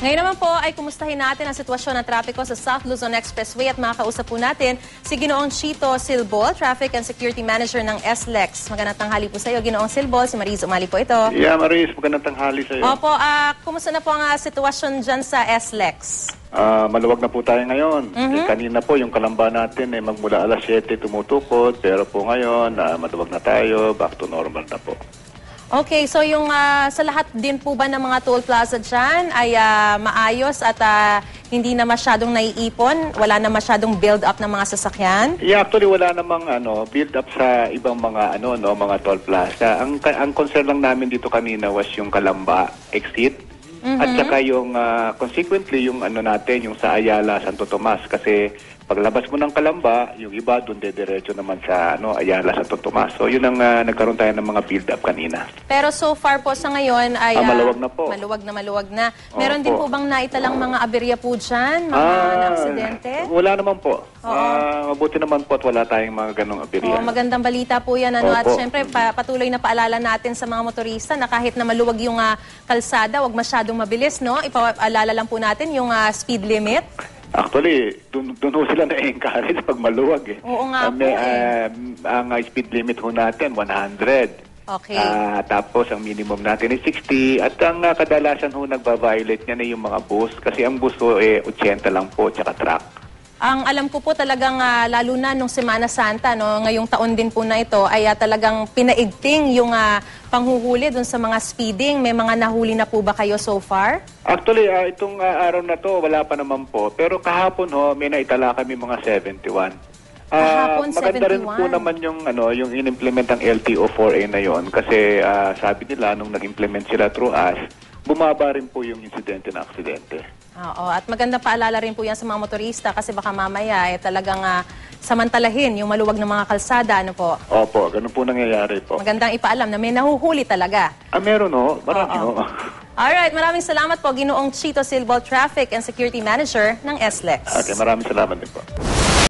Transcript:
Ngayon naman po ay kumustahin natin ang sitwasyon ng trapiko sa South Luzon Expressway at makakausap po natin si Ginoong Chito Silbol, Traffic and Security Manager ng SLEX. Magandang tanghali po sa iyo, Ginoong Silbol. Si Mariz Umali po ito. Yeah, Maris, magandang tanghali sa iyo. Opo, ah, kumusta na po ang ah, sitwasyon dyan sa SLEX? Ah, maluwag na po tayo ngayon. Eh, kanina po yung kalamba natin eh, magmula alas 7 tumutukod, pero po ngayon ah, maluwag na tayo, back to normal na po. Okay, so yung ah, sa lahat din po ba ng mga toll plaza dyan ay ah, maayos at ah, hindi na masyadong naiipon? Wala na masyadong build up ng mga sasakyan? Yeah, actually wala namang ano, build up sa ibang mga ano no, mga toll plaza. Ang ang concern lang namin dito kanina was yung Kalamba exit. At saka yung ah, consequently yung ano natin, yung sa Ayala Santo Tomas kasi paglabas mo ng Kalamba, yung iba doon dediretso naman sa ano Ayala Santo Tomas. So yun ang ah, nagkaroon tayo ng mga build up kanina. Pero so far po sa ngayon ay... Ah, ah, maluwag na po. Maluwag na maluwag na. Meron Opo. din po bang naitalang mga aberya po dyan? Mga Ah, na-aksidente? Wala naman po. Ah, mabuti naman po at wala tayong mga ganong aberya. Oo, magandang balita po yan. Ano? At Opo. syempre, pa- patuloy na paalala natin sa mga motorista na kahit na maluwag yung ah, kalsada, wag masyadong mabilis, no? Ipaalala lang po natin yung ah, speed limit. Actually, dun, dun ho sila na-encourage pag maluwag eh. Oo nga po may, eh. ah, ang speed limit ho natin, 100. Okay. Ah, tapos ang minimum natin is 60 at ang ah, kadalasan ho nagba-violate niyan ay yung mga bus kasi ang bus ho eh 80 lang po tsaka truck. Ang alam ko po talagang ah, lalo na nung Semana Santa, no, ngayong taon din po na ito, ay ah, talagang pinaigting yung ah, panghuhuli dun sa mga speeding. May mga nahuli na po ba kayo so far? Actually, ah, itong ah, araw na to wala pa naman po pero kahapon ho may naitala kami mga 71. Ah, Kahapon, maganda rin 71. po naman yung ano yung inimplement ang LTO 4A na yon kasi ah, sabi nila nung nag-implement sila through us, bumaba rin po yung insidente na aksidente. Oo, at maganda paalala rin po yan sa mga motorista kasi baka mamaya eh, talagang ah, samantalahin yung maluwag ng mga kalsada. Ano po? Opo, ganun po nangyayari po. Magandang ipaalam na may nahuhuli talaga. Ah, meron ho. Marami Oo. ho. Alright, maraming salamat po, Ginoong Chito Silbol, Traffic and Security Manager ng SLEX. Okay, maraming salamat din po.